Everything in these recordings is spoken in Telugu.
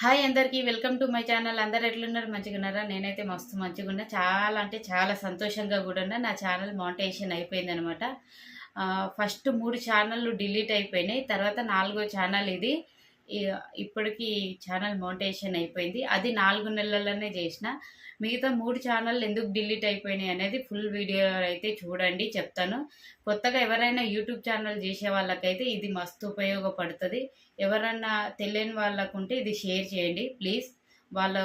హాయ్ అందరికీ వెల్కమ్ టు మై ఛానల్. అందరు ఎట్లున్నారు? మంచిగా ఉన్నారా నేనైతే మస్తు మంచిగా ఉన్నా చాలా అంటే చాలా సంతోషంగా కూడా ఉన్నా నా ఛానల్ మౌంటేషన్ అయిపోయింది అనమాట ఫస్ట్ మూడు ఛానళ్ళు డిలీట్ అయిపోయినాయి. తర్వాత నాలుగో ఛానల్ ఇది. ఇప్పటికి ఛానల్ మౌంటేషన్ అయిపోయింది. అది నాలుగు నెలల్లోనే చేసిన మిగతా మూడు ఛానల్ ఎందుకు డిలీట్ అయిపోయినాయి అనేది ఫుల్ వీడియో అయితే చూడండి చెప్తాను. కొత్తగా ఎవరైనా యూట్యూబ్ ఛానల్ చేసే వాళ్ళకైతే ఇది మస్తు ఉపయోగపడుతుంది. ఎవరన్నా తెలియని వాళ్ళకు ఉంటే ఇది షేర్ చేయండి ప్లీజ్. వాళ్ళ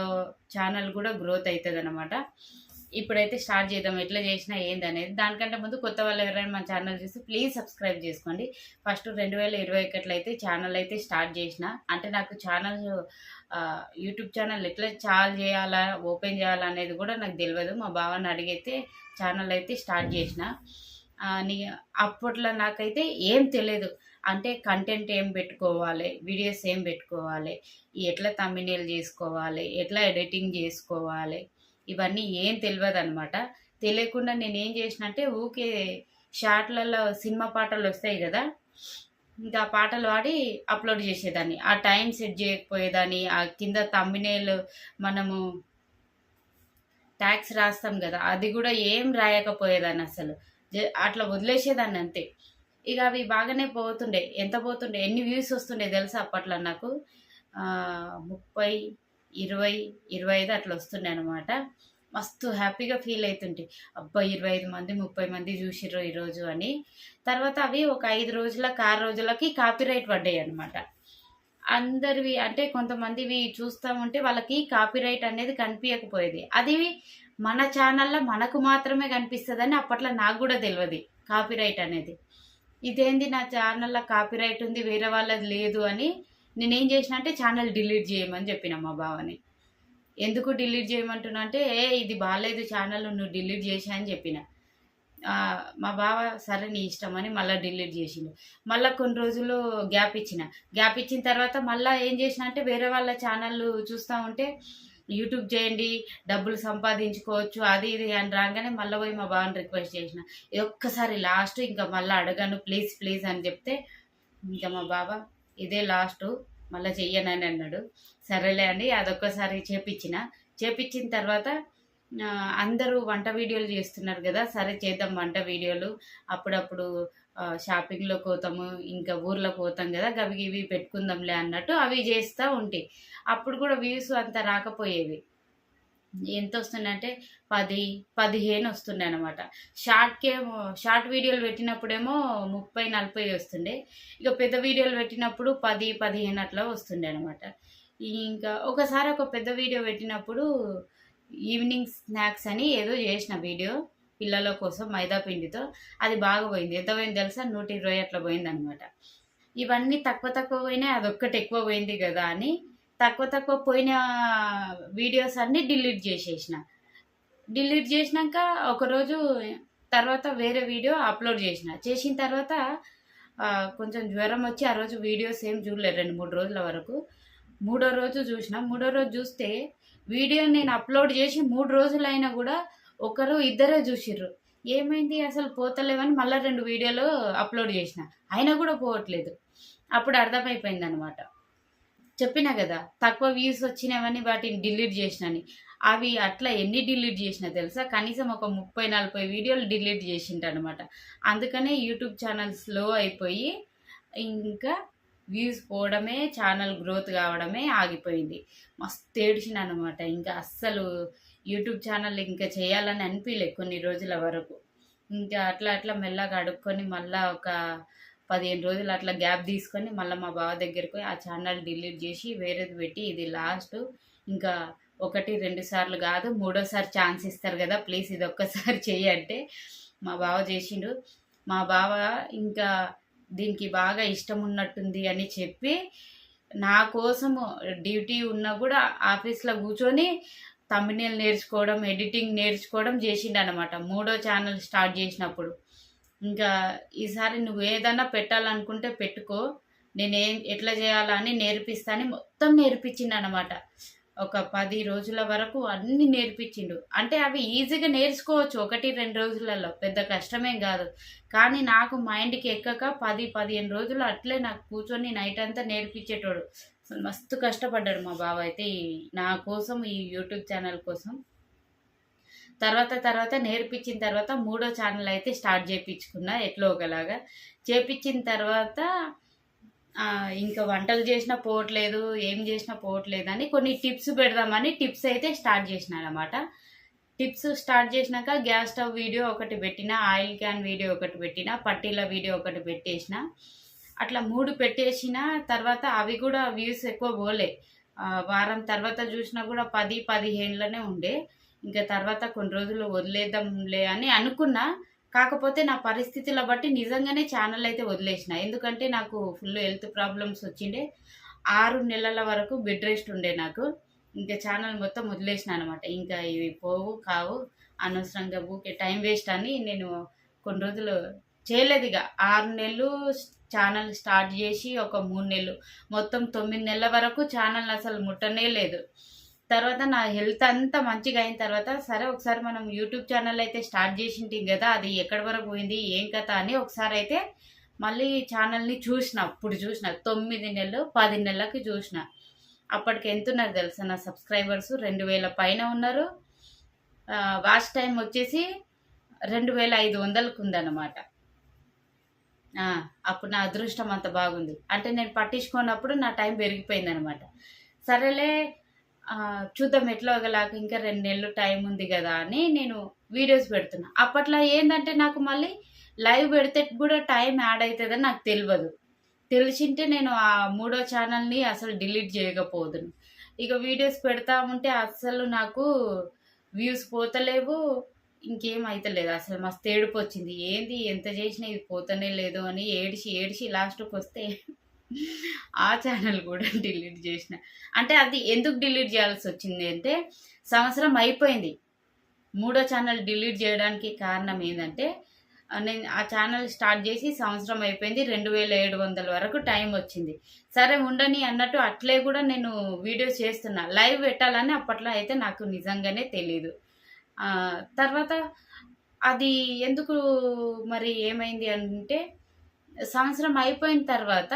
ఛానల్ కూడా గ్రోత్ అవుతుంది అనమాట ఇప్పుడైతే స్టార్ట్ చేద్దాం ఎట్లా చేసినా ఏంది అనేది. దానికంటే ముందు కొత్త వాళ్ళు ఎవరైనా మన ఛానల్ చూసి ప్లీజ్ సబ్స్క్రైబ్ చేసుకోండి. ఫస్ట్ రెండు వేల ఇరవై ఒకటిలో అయితే ఛానల్ అయితే స్టార్ట్ చేసిన. అంటే నాకు ఛానల్ యూట్యూబ్ ఛానల్ ఎట్లా చాల్ చేయాలా ఓపెన్ చేయాలా అనేది కూడా నాకు తెలియదు మా బావని అడిగితే ఛానల్ అయితే స్టార్ట్ చేసిన. నీ అప్పట్లో నాకైతే ఏం తెలియదు అంటే కంటెంట్ ఏం పెట్టుకోవాలి వీడియోస్ ఏం పెట్టుకోవాలి ఎట్లా తమిళ చేసుకోవాలి ఎట్లా ఎడిటింగ్ చేసుకోవాలి ఇవన్నీ ఏం తెలియదు అనమాట తెలియకుండా నేను ఏం చేసిన అంటే ఊకే షార్ట్లలో సినిమా పాటలు వస్తాయి కదా ఇంకా ఆ పాటలు పాడి అప్లోడ్ చేసేదాన్ని. ఆ టైం సెట్ చేయకపోయేదాన్ని. ఆ కింద తమ్మినేలు మనము ట్యాక్స్ రాస్తాం కదా అది కూడా ఏం రాయకపోయేదాన్ని అసలు. జ- అట్లా వదిలేసేదాన్ని అంతే. ఇక అవి బాగానే పోతుండే. ఎంత పోతుండే? ఎన్ని వ్యూస్ వస్తుండే తెలుసా అప్పట్లో నాకు? ముప్పై ఇరవై ఇరవై ఐదు అట్లా వస్తుండే అనమాట మస్తు హ్యాపీగా ఫీల్ అవుతుంటే అబ్బా ఇరవై ఐదు మంది ముప్పై మంది చూసిర్రు ఈరోజు అని. తర్వాత అవి ఒక ఐదు రోజులకి ఆరు రోజులకి కాపీరైట్ పడ్డాయి అనమాట అందరివి అంటే కొంతమందివి చూస్తూ ఉంటే వాళ్ళకి కాపీరైట్ అనేది కనిపించకపోయేది అది మన ఛానల్లో మనకు మాత్రమే కనిపిస్తుందని అప్పట్లో నాకు కూడా తెలియదు కాపీరైట్ అనేది. ఇదేంది నా ఛానల్లో కాపీరైట్ ఉంది వేరే వాళ్ళది లేదు అని నేనేం చేసిన అంటే ఛానల్ డిలీట్ చేయమని చెప్పిన మా బావని. ఎందుకు డిలీట్ చేయమంటున్నా అంటే ఏ ఇది బాగాలేదు ఛానల్ నువ్వు డిలీట్ చేసా అని చెప్పిన. మా బావ సరే నీ ఇష్టం అని మళ్ళీ డిలీట్ చేసిండు. మళ్ళీ కొన్ని రోజులు గ్యాప్ ఇచ్చిన. గ్యాప్ ఇచ్చిన తర్వాత మళ్ళీ ఏం చేసిన అంటే వేరే వాళ్ళ ఛానల్ చూస్తూ ఉంటే యూట్యూబ్ చేయండి డబ్బులు సంపాదించుకోవచ్చు అది ఇది అని రాగానే మళ్ళీ పోయి మా బావని రిక్వెస్ట్ చేసిన. ఇది ఒక్కసారి లాస్ట్ ఇంకా మళ్ళీ అడగాను ప్లీజ్ ప్లీజ్ అని చెప్తే ఇంకా మా బావ ఇదే లాస్ట్ మళ్ళీ చెయ్యనని అన్నాడు. సరేలే అండి అదొక్కసారి చేపించిన. చేపించిన తర్వాత అందరూ వంట వీడియోలు చేస్తున్నారు కదా సరే చేద్దాం వంట వీడియోలు. అప్పుడప్పుడు షాపింగ్లో పోతాము ఇంకా ఊర్లో పోతాం కదా గవి ఇవి పెట్టుకుందాంలే అన్నట్టు అవి చేస్తూ ఉంటాయి అప్పుడు కూడా వ్యూస్ అంత రాకపోయేవి. ఎంత వస్తుందంటే పది పదిహేను వస్తుండే అనమాట షార్ట్కేమో షార్ట్ వీడియోలు పెట్టినప్పుడేమో ముప్పై నలభై వస్తుండే. ఇక పెద్ద వీడియోలు పెట్టినప్పుడు పది పదిహేను అట్లా వస్తుండే అనమాట ఇంకా ఒకసారి ఒక పెద్ద వీడియో పెట్టినప్పుడు ఈవినింగ్ స్నాక్స్ అని ఏదో చేసిన వీడియో పిల్లల కోసం మైదా పిండితో. అది బాగా పోయింది. ఎంత పోయింది తెలుసా? నూట ఇరవై అట్లా పోయింది అనమాట ఇవన్నీ తక్కువ తక్కువ పోయినాయి. అదొక్కటి ఎక్కువ పోయింది కదా అని తక్కువ తక్కువ పోయిన వీడియోస్ అన్నీ డిలీట్ చేసేసిన. డిలీట్ చేసినాక ఒకరోజు తర్వాత వేరే వీడియో అప్లోడ్ చేసిన. చేసిన తర్వాత కొంచెం జ్వరం వచ్చి ఆ రోజు వీడియోస్ ఏం చూడలేదు రెండు మూడు రోజుల వరకు. మూడో రోజు చూసిన మూడో రోజు చూస్తే వీడియో నేను అప్లోడ్ చేసి మూడు రోజులైనా కూడా ఒకరు ఇద్దరే చూసిర్రు. ఏమైంది? అసలు పోతలేవని మళ్ళీ రెండు వీడియోలు అప్లోడ్ చేసిన. అయినా కూడా పోవట్లేదు. అప్పుడు అర్థమైపోయింది అనమాట చెప్పినా కదా తక్కువ వ్యూస్ వచ్చినవని వాటిని డిలీట్ చేసినని. అవి అట్లా ఎన్ని డిలీట్ చేసినా తెలుసా? కనీసం ఒక ముప్పై నలభై వీడియోలు డిలీట్ చేసింటనమాట అందుకనే యూట్యూబ్ ఛానల్ స్లో అయిపోయి ఇంకా వ్యూస్ పోవడమే ఛానల్ గ్రోత్ కావడమే ఆగిపోయింది. మస్తు ఏడిచిన అనమాట ఇంకా అస్సలు యూట్యూబ్ ఛానల్ ఇంకా చేయాలని అనిపించలే కొన్ని రోజుల వరకు. ఇంకా అట్లా అట్లా మెల్లగా అడుక్కొని మళ్ళీ ఒక పదిహేను రోజులు అట్లా గ్యాప్ తీసుకొని మళ్ళీ మా బావ దగ్గరికి పోయి ఆ ఛానల్ డిలీట్ చేసి వేరేది పెట్టి ఇది లాస్ట్. ఇంకా ఒకటి రెండు సార్లు కాదు మూడోసారి ఛాన్స్ ఇస్తారు కదా ప్లీజ్ ఇది ఒక్కసారి చేయంటే అంటే మా బావ చేసిండు. మా బావ ఇంకా దీనికి బాగా ఇష్టం ఉన్నట్టుంది అని చెప్పి నా కోసము డ్యూటీ ఉన్నా కూడా ఆఫీస్లో కూర్చొని తమిళ నేర్చుకోవడం ఎడిటింగ్ నేర్చుకోవడం చేసిండు అనమాట మూడో ఛానల్ స్టార్ట్ చేసినప్పుడు. ఇంకా ఈసారి నువ్వు ఏదన్నా పెట్టాలనుకుంటే పెట్టుకో. నేను ఏం ఎట్లా చేయాలని అని మొత్తం నేర్పించిండు అనమాట ఒక పది రోజుల వరకు అన్ని నేర్పించిండు. అంటే అవి ఈజీగా నేర్చుకోవచ్చు ఒకటి రెండు రోజులలో. పెద్ద కష్టమేం కాదు. కానీ నాకు మైండ్కి ఎక్కక పది పదిహేను రోజులు అట్లే నాకు కూర్చొని నైట్ అంతా నేర్పించేటోడు. మస్తు కష్టపడ్డాడు మా బావ అయితే. నా కోసం ఈ యూట్యూబ్ ఛానల్ కోసం. తర్వాత తర్వాత నేర్పించిన తర్వాత మూడో ఛానల్ అయితే స్టార్ట్ చేయించుకున్నా ఎట్లో ఒకలాగా. చేపించిన తర్వాత ఇంకా వంటలు చేసినా పోవట్లేదు ఏం చేసినా పోవట్లేదు అని కొన్ని టిప్స్ పెడదామని టిప్స్ అయితే స్టార్ట్ చేసిన అనమాట టిప్స్ స్టార్ట్ చేసినాక గ్యాస్ స్టవ్ వీడియో ఒకటి పెట్టిన ఆయిల్ క్యాన్ వీడియో ఒకటి పెట్టిన పట్టీల వీడియో ఒకటి పెట్టేసిన అట్లా మూడు పెట్టేసిన తర్వాత అవి కూడా వ్యూస్ ఎక్కువ పోలే. వారం తర్వాత చూసినా కూడా పది పదిహేనులోనే ఉండే. ఇంకా తర్వాత కొన్ని రోజులు వదిలేద్దాంలే అని అనుకున్నా. కాకపోతే నా పరిస్థితుల బట్టి నిజంగానే ఛానల్ అయితే వదిలేసిన. ఎందుకంటే నాకు ఫుల్ హెల్త్ ప్రాబ్లమ్స్ వచ్చిండే. ఆరు నెలల వరకు బెడ్ రెస్ట్ ఉండే నాకు. ఇంకా ఛానల్ మొత్తం వదిలేసిన అనమాట. ఇంకా ఇవి పోవు కావు అనవసరంగా ఊకే టైం వేస్ట్ అని నేను కొన్ని రోజులు చేయలేదు ఇక. ఆరు నెలలు ఛానల్ స్టార్ట్ చేసి ఒక మూడు నెలలు. మొత్తం తొమ్మిది నెలల వరకు ఛానల్ అసలు ముట్టనే లేదు. తర్వాత నా హెల్త్ అంతా మంచిగా అయిన తర్వాత సరే ఒకసారి మనం యూట్యూబ్ ఛానల్ అయితే స్టార్ట్ చేసింటి కదా అది ఎక్కడి వరకు పోయింది ఏం కథ అని ఒకసారి అయితే మళ్ళీ ఛానల్ని చూసిన అప్పుడు చూసిన తొమ్మిది నెలలు పది నెలలకి చూసిన. అప్పటికి ఎంత ఉన్నారు తెలుసా నా సబ్స్క్రైబర్స్? రెండు వేల పైన ఉన్నారు. వాచ్ టైం వచ్చేసి రెండు వేల ఐదు వందలకు ఉందన్నమాట. అప్పుడు నా అదృష్టం అంత బాగుంది. అంటే నేను పట్టించుకున్నప్పుడు నా టైం పెరిగిపోయింది అనమాట సరేలే చూద్దాం ఎట్లా ఒకలాగా ఇంకా రెండు నెలలు టైం ఉంది కదా అని నేను వీడియోస్ పెడుతున్నా. అప్పట్లో ఏంటంటే నాకు మళ్ళీ లైవ్ పెడితే కూడా టైం యాడ్ అవుతుందని నాకు తెలియదు. తెలిసింటే నేను ఆ మూడో ఛానల్ని అసలు డిలీట్ చేయకపోదును. ఇక వీడియోస్ పెడతా ఉంటే అసలు నాకు వ్యూస్ పోతలేవు ఇంకేం అవుతలేదు అసలు మస్తు ఏడుపు వచ్చింది. ఏంది? ఎంత చేసినా ఇది పోతనే లేదు అని ఏడిచి ఏడిచి లాస్ట్కి వస్తే ఆ ఛానల్ కూడా డిలీట్ చేసిన. అంటే అది ఎందుకు డిలీట్ చేయాల్సి వచ్చింది అంటే సంవత్సరం అయిపోయింది. మూడో ఛానల్ డిలీట్ చేయడానికి కారణం ఏంటంటే నేను ఆ ఛానల్ స్టార్ట్ చేసి సంవత్సరం అయిపోయింది రెండు వేల ఏడు వందల వరకు టైం వచ్చింది. సరే ఉండని అన్నట్టు అట్లే కూడా నేను వీడియోస్ చేస్తున్నా. లైవ్ పెట్టాలని అప్పట్లో అయితే నాకు నిజంగానే తెలియదు తర్వాత అది ఎందుకు మరి ఏమైంది అంటే సంవత్సరం అయిపోయిన తర్వాత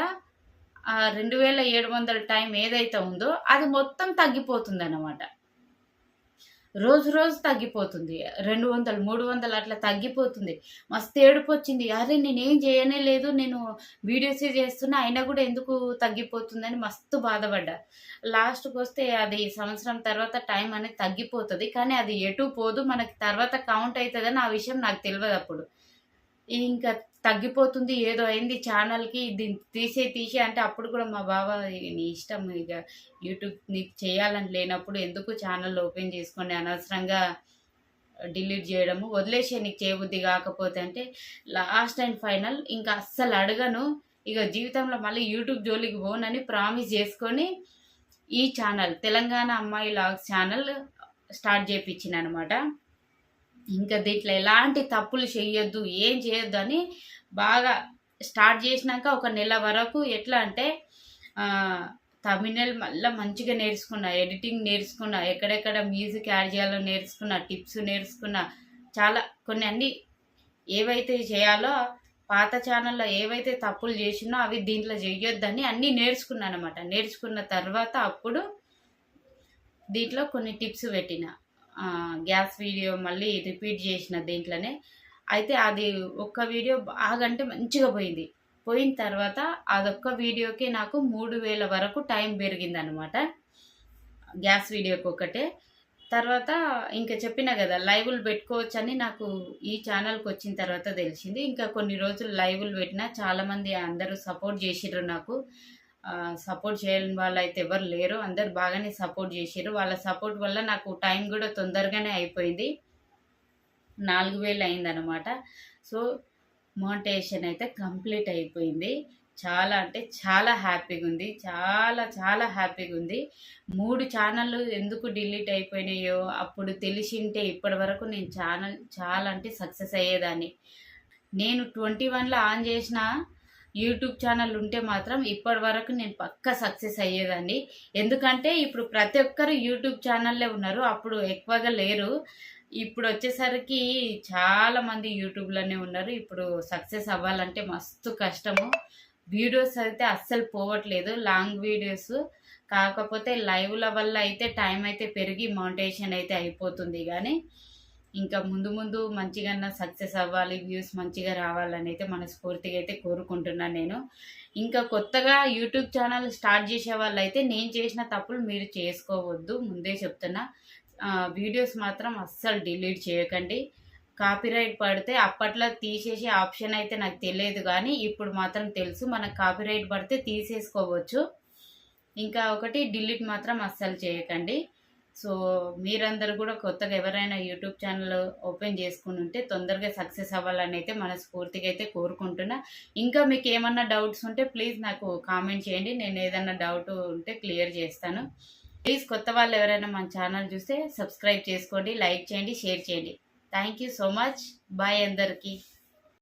రెండు వేల ఏడు వందల టైం ఏదైతే ఉందో అది మొత్తం తగ్గిపోతుంది అన్నమాట రోజు రోజు తగ్గిపోతుంది. రెండు వందలు మూడు వందలు అట్లా తగ్గిపోతుంది. మస్తు ఏడుపు వచ్చింది అరే నేనేం చేయనే లేదు. నేను వీడియోసే చేస్తున్నా అయినా కూడా ఎందుకు తగ్గిపోతుందని మస్తు బాధపడ్డా. లాస్ట్కి వస్తే అది సంవత్సరం తర్వాత టైం అనేది తగ్గిపోతుంది. కానీ అది ఎటు పోదు. మనకి తర్వాత కౌంట్ అవుతుందని ఆ విషయం నాకు తెలియదు అప్పుడు ఇంకా తగ్గిపోతుంది. ఏదో అయింది ఛానల్కి దీన్ని తీసే తీసే అంటే అప్పుడు కూడా మా బావ నీ ఇష్టం ఇక యూట్యూబ్ నీకు చేయాలని లేనప్పుడు ఎందుకు ఛానల్ ఓపెన్ చేసుకొని అనవసరంగా డిలీట్ చేయడము. వదిలేసే నీకు చేయబుద్ధి కాకపోతే అంటే లాస్ట్ అండ్ ఫైనల్ ఇంకా అస్సలు అడగను. ఇక జీవితంలో మళ్ళీ యూట్యూబ్ జోలికి పోనని ప్రామిస్ చేసుకొని ఈ ఛానల్ తెలంగాణ అమ్మాయి లాగ్స్ ఛానల్ స్టార్ట్ చేయించిన అనమాట ఇంకా దీంట్లో ఎలాంటి తప్పులు చేయొద్దు ఏం చేయొద్దు అని బాగా స్టార్ట్ చేసినాక ఒక నెల వరకు ఎట్లా అంటే తమిళ మళ్ళీ మంచిగా నేర్చుకున్నా ఎడిటింగ్ నేర్చుకున్నా ఎక్కడెక్కడ మ్యూజిక్ యాడ్ చేయాలో నేర్చుకున్నా టిప్స్ నేర్చుకున్నా చాలా కొన్ని అన్ని ఏవైతే చేయాలో పాత ఛానల్లో ఏవైతే తప్పులు చేసినో అవి దీంట్లో చేయొద్దని అన్నీ నేర్చుకున్నాను అనమాట నేర్చుకున్న తర్వాత అప్పుడు దీంట్లో కొన్ని టిప్స్ పెట్టిన. గ్యాస్ వీడియో మళ్ళీ రిపీట్ చేసిన దీంట్లోనే. అయితే అది ఒక్క వీడియో బాగంటే మంచిగా పోయింది. పోయిన తర్వాత అదొక్క వీడియోకే నాకు మూడు వేల వరకు టైం పెరిగింది అనమాట గ్యాస్ వీడియోకి ఒకటే తర్వాత ఇంకా చెప్పిన కదా లైవ్లు పెట్టుకోవచ్చని నాకు ఈ ఛానల్కి వచ్చిన తర్వాత తెలిసింది. ఇంకా కొన్ని రోజులు లైవ్లు పెట్టినా చాలామంది అందరూ సపోర్ట్ చేసిర్రు నాకు. సపోర్ట్ చేయని వాళ్ళు అయితే ఎవరు లేరు. అందరు బాగానే సపోర్ట్ చేసారు వాళ్ళ సపోర్ట్ వల్ల నాకు టైం కూడా తొందరగానే అయిపోయింది. నాలుగు వేలు అయిందనమాట సో మోటివేషన్ అయితే కంప్లీట్ అయిపోయింది. చాలా అంటే చాలా హ్యాపీగా ఉంది. చాలా చాలా హ్యాపీగా ఉంది. మూడు ఛానళ్ళు ఎందుకు డిలీట్ అయిపోయినాయో అప్పుడు తెలిసింటే ఇప్పటి వరకు నేను ఛానల్ చాలా అంటే సక్సెస్ అయ్యేదాన్ని. నేను ట్వంటీ వన్లో ఆన్ చేసిన యూట్యూబ్ ఛానల్ ఉంటే మాత్రం ఇప్పటి వరకు నేను పక్కా సక్సెస్ అయ్యేదాన్ని. ఎందుకంటే ఇప్పుడు ప్రతి ఒక్కరు యూట్యూబ్ ఛానల్లే ఉన్నారు. అప్పుడు ఎక్కువగా లేరు. ఇప్పుడు వచ్చేసరికి చాలా మంది యూట్యూబ్లోనే ఉన్నారు. ఇప్పుడు సక్సెస్ అవ్వాలంటే మస్తు కష్టము. వీడియోస్ అయితే అస్సలు పోవట్లేదు. Long videos. కాకపోతే లైవ్ల వల్ల అయితే టైం అయితే పెరిగి మౌంటేషన్ అయితే అయిపోతుంది. కానీ ఇంకా ముందు ముందు మంచిగా సక్సెస్ అవ్వాలి వ్యూస్ మంచిగా రావాలని అయితే మనస్ఫూర్తిగా అయితే కోరుకుంటున్నాను నేను. ఇంకా కొత్తగా యూట్యూబ్ ఛానల్ స్టార్ట్ చేసే వాళ్ళు అయితే నేను చేసిన తప్పులు మీరు చేసుకోవద్దు ముందే చెప్తున్నా. వీడియోస్ మాత్రం అస్సలు డిలీట్ చేయకండి. కాపీరైట్ పడితే అప్పట్లో తీసేసే ఆప్షన్ అయితే నాకు తెలియదు కానీ ఇప్పుడు మాత్రం తెలుసు. మనకు కాపీరైట్ పడితే తీసేసుకోవచ్చు. ఇంకా ఒకటి డిలీట్ మాత్రం అస్సలు చేయకండి. సో మీరందరూ కూడా కొత్తగా ఎవరైనా యూట్యూబ్ ఛానల్ ఓపెన్ చేసుకుని ఉంటే తొందరగా సక్సెస్ అవ్వాలని అయితే మనస్ఫూర్తిగా అయితే కోరుకుంటున్నా. ఇంకా మీకు ఏమన్నా డౌట్స్ ఉంటే ప్లీజ్ నాకు కామెంట్ చేయండి. నేను ఏదన్నా డౌట్ ఉంటే క్లియర్ చేస్తాను. ప్లీజ్ కొత్త వాళ్ళు ఎవరైనా మన ఛానల్ చూస్తే సబ్స్క్రైబ్ చేసుకోండి లైక్ చేయండి షేర్ చేయండి. Thank you so much. Bye అందరికీ.